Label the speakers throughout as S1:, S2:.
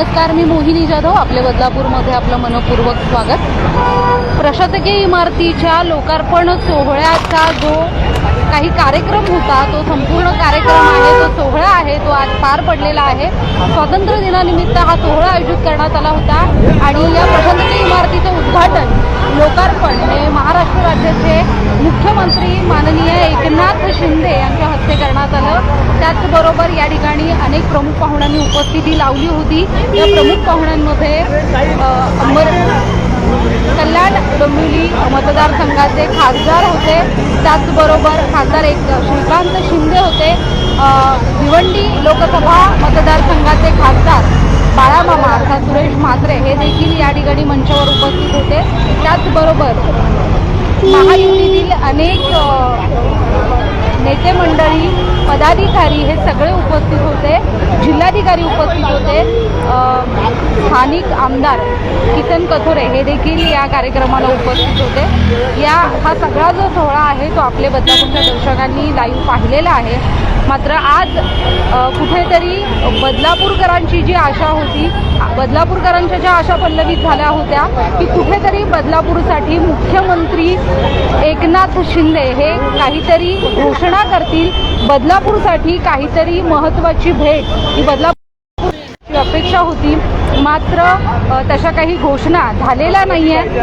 S1: नमस्कार मी मोहिनी जाधव आपले बदलापूरमध्ये आपलं मनपूर्वक स्वागत. प्रशासकीय इमारतीच्या लोकार्पण सोहळ्याचा जो काही कार्यक्रम होता तो संपूर्ण कार्यक्रम आहे तो सोहळा आहे तो आज पार पडलेला आहे. स्वातंत्र्य दिनानिमित्त हा सोहळा आयोजित करण्यात आला होता आणि या प्रशासकीय इमारतीचं उद्घाटन लोक हे महाराष्ट्र राज्याचे मुख्यमंत्री माननीय एकनाथ शिंदे यांच्या हस्ते करण्यात आलं त्याचबरोबर या ठिकाणी अनेक प्रमुख पाहुण्यांनी लावली होती. या प्रमुख पाहुण्यांमध्ये अंबर कल्याण डोंबिवली मतदारसंघाचे खासदार होते. त्याचबरोबर खासदार एक श्रीकांत शिंदे होते. भिवंडी लोकसभा मतदारसंघाचे खासदार बाळामामा अर्थात सुरेश म्हात्रे हे देखील या ठिकाणी मंचावर उपस्थित होते. त्याचबरोबर महायुतीतील अनेक नेते मंडळी पदाधिकारी हे सगळे उपस्थित होते. जिल्हाधिकारी उपस्थित होते. स्थानिक आमदार किसन कथोरे हे देखील या कार्यक्रमाला उपस्थित होते. या हा सगळा जो सोहळा आहे तो आपले बदलापूरच्या दर्शकांनी लाईव्ह पाहिलेला आहे. मात्र आज कुठेतरी बदलापूरकरांची जी आशा होती बदलापूरकरांच्या ज्या आशा पल्लवित झाल्या होत्या की कुठेतरी बदलापूरसाठी मुख्यमंत्री एकनाथ शिंदे हे काहीतरी घोषणा करतील. बदला बदलापूरसाठी काहीतरी महत्त्वाची भेट. ही बदलापूर अपेक्षा होती. मात्र तशा काही घोषणा झालेल्या नाही आहे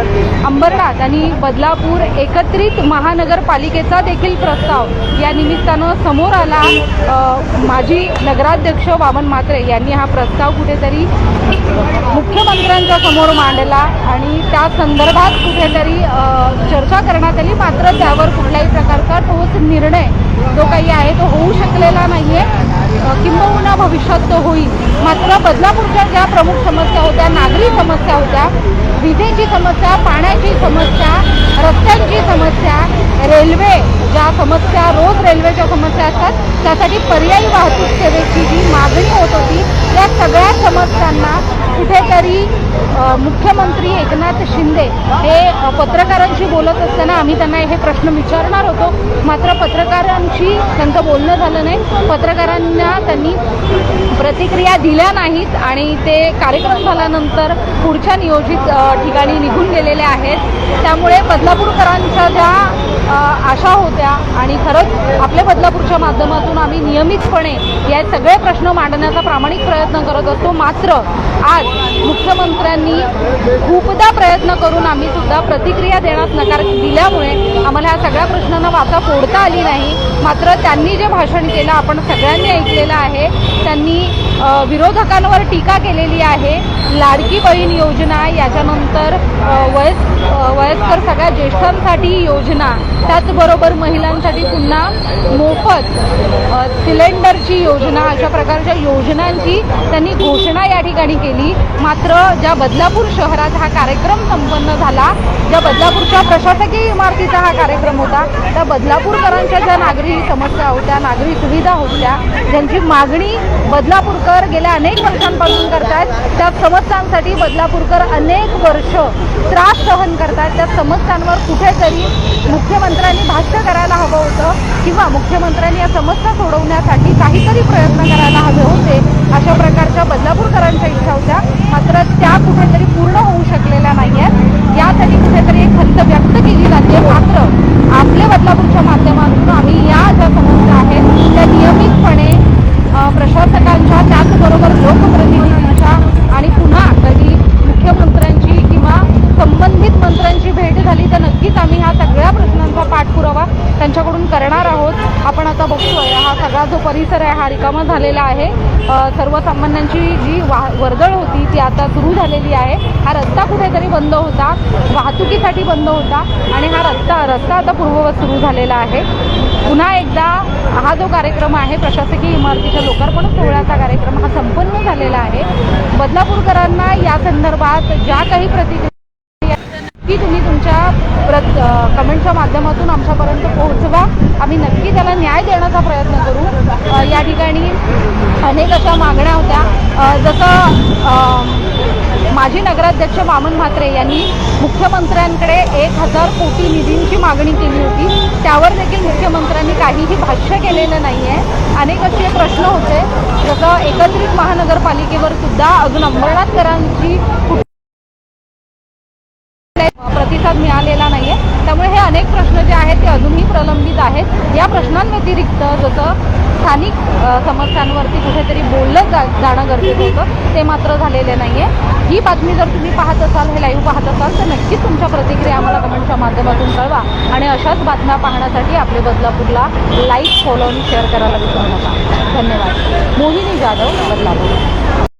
S1: अंबरनाथ आणि बदलापूर एकत्रित महानगरपालिकेचा देखील प्रस्ताव या निमित्तानं समोर आला. माजी नगराध्यक्ष वामन म्हात्रे यांनी हा प्रस्ताव कुठेतरी मुख्यमंत्र्यांच्या समोर मांडला आणि त्या संदर्भात कुठेतरी चर्चा करण्यात आली. मात्र त्यावर कुठल्याही प्रकार निर्णय जो काही आहे तो होऊ शकलेला नाही आहे किंबहुना भविष्यात तो होईल. मात्र बदलापूरच्या ज्या प्रमुख समस्या होत्या नागरी समस्या होत्या विजेची समस्या पाण्याची समस्या रस्त्यांची समस्या रेल्वे ज्या समस्या रोज रेल्वेच्या समस्या असतात त्यासाठी पर्यायी वाहतूक सेवेची जी मागणी होत होती त्या सगळ्या समस्यांना कुठेतरी अ, मुख्यमंत्री एकनाथ शिंदे हे पत्रकारांशी बोलत असताना आम्ही त्यांना हे प्रश्न विचारणार होतो. मात्र पत्रकारांशी त्यांचं बोलणं झालं नाही. पत्रकारांना त्यांनी प्रतिक्रिया दिल्या नाहीत आणि ते कार्यक्रम झाल्यानंतर पुढच्या नियोजित ठिकाणी निघून गेलेले आहेत. त्यामुळे बदलापूरकरांच्या ज्या आशा होत्या आणि खरंच आपल्या बदलापूरच्या माध्यमातून आम्ही नियमितपणे या सगळे प्रश्न मांडण्याचा प्रामाणिक प्रयत्न करत असतो. मात्र आज मुख्यमंत्र्यांनी खूपदा प्रयत्न करून आम्ही सुद्धा प्रतिक्रिया देण्यास नकार दिल्यामुळे आम्हाला ह्या सगळ्या प्रश्नांना वाचा फोडता आली नाही. मात्र त्यांनी जे भाषण केलं आपण सगळ्यांनी ऐकलेलं आहे त्यांनी विरोधकांवर टीका केलेली आहे. लाडकी बहीण योजना याच्यानंतर वयस् वयस्कर सगळ्या ज्येष्ठांसाठी योजना त्याचबरोबर महिलांसाठी पुन्हा मोफत सिलेंडरची योजना अशा प्रकारच्या योजनांची त्यांनी घोषणा या ठिकाणी केली. मात्र ज्या बदलापूर शहरात हा कार्यक्रम संपन्न झाला ज्या बदलापूरच्या प्रशासकीय इमारतीचा हा कार्यक्रम होता त्या बदलापूरकरांच्या ज्या नागरी समस्या होत्या नागरी सुविधा होत्या ज्यांची मागणी बदलापूर बदलापूरकर गेल्या अनेक वर्षांपासून करतायत. त्या समस्यांसाठी बदलापूरकर अनेक वर्ष त्रास सहन करतायत. त्या समस्यांवर कुठेतरी मुख्यमंत्र्यांनी भाष्य करायला हवं होतं किंवा मुख्यमंत्र्यांनी या समस्या सोडवण्यासाठी काहीतरी प्रयत्न करायला हवे होते अशा प्रकारच्या बदलापूरकरांच्या इच्छा होत्या. मात्र त्या कुठेतरी पूर्ण होऊ शकलेल्या नाही आहेत यासाठी कुठेतरी एक खंत व्यक्त केली जाते. मात्र आपल्या बदलापूरच्या माध्यमातून आम्ही या ज्या समस्या आहेत त्या नियमितपणे अ, प्रशासकांच्या त्याचबरोबर लोकप्रतिनिधींच्या आणि पुन्हा कधी मुख्यमंत्र्यांची किंवा संबंधित मंत्र्यांची भेट झाली तर नक्कीच आम्ही ह्या सगळ्या प्रश्नांचा पाठपुरावा त्यांच्याकडून करणार आहोत. आपण आता बघतोय हा सगळा जो परिसर आहे हा रिकामा झालेला आहे. सर्वसामान्यांची जी वा वर्दळ होती ती आता सुरू झालेली आहे. हा रस्ता कुठेतरी बंद होता वाहतुकीसाठी बंद होता आणि हा रस्ता रस्ता आता पूर्ववत सुरू झालेला आहे. पुन्हा एकदा हा जो कार्यक्रम आहे प्रशासकीय इमारतीच्या लोकार्पण सोहळ्याचा कार्यक्रम हा संपन्न झालेला आहे. बदलापूरकरांना या संदर्भात ज्या काही प्रतिक्रिया ती तुम्ही प्रत कमेंटच्या माध्यमातून आमच्यापर्यंत पोहोचवा. आम्ही नक्की त्याला न्याय देण्याचा प्रयत्न करू. या ठिकाणी अनेक अशा मागण्या होत्या. जसं माजी नगराध्यक्ष वामन म्हात्रे यांनी मुख्यमंत्र्यांकडे एक हजार कोटी निधींची मागणी केली होती. त्यावर देखील मुख्यमंत्र्यांनी काहीही भाष्य केलेलं नाही आहे अनेक असे प्रश्न होते. जसं एकत्रित महानगरपालिकेवर सुद्धा अजून अंबरनाथकरांची प्रतिसाद मिळालेला नाहीये. त्यामुळे हे अनेक प्रश्न जे आहेत ते अजूनही प्रलंबित आहेत. या प्रश्नांव्यतिरिक्त जसं स्थानिक समस्यांवरती कुठेतरी बोललं जा जाणं गरजेचं होतं ते मात्र झालेले आहे ही बातमी जर तुम्ही पाहत असाल हे लाईव्ह पाहत असाल तर नक्कीच तुमच्या प्रतिक्रिया आम्हाला कमेंटच्या माध्यमातून कळवा. आणि अशाच बातम्या पाहण्यासाठी आपले बदलापूरला लाईक फॉलो आणि शेअर करायला विसरू नका. धन्यवाद. मोहिनी जाधव बदलापूर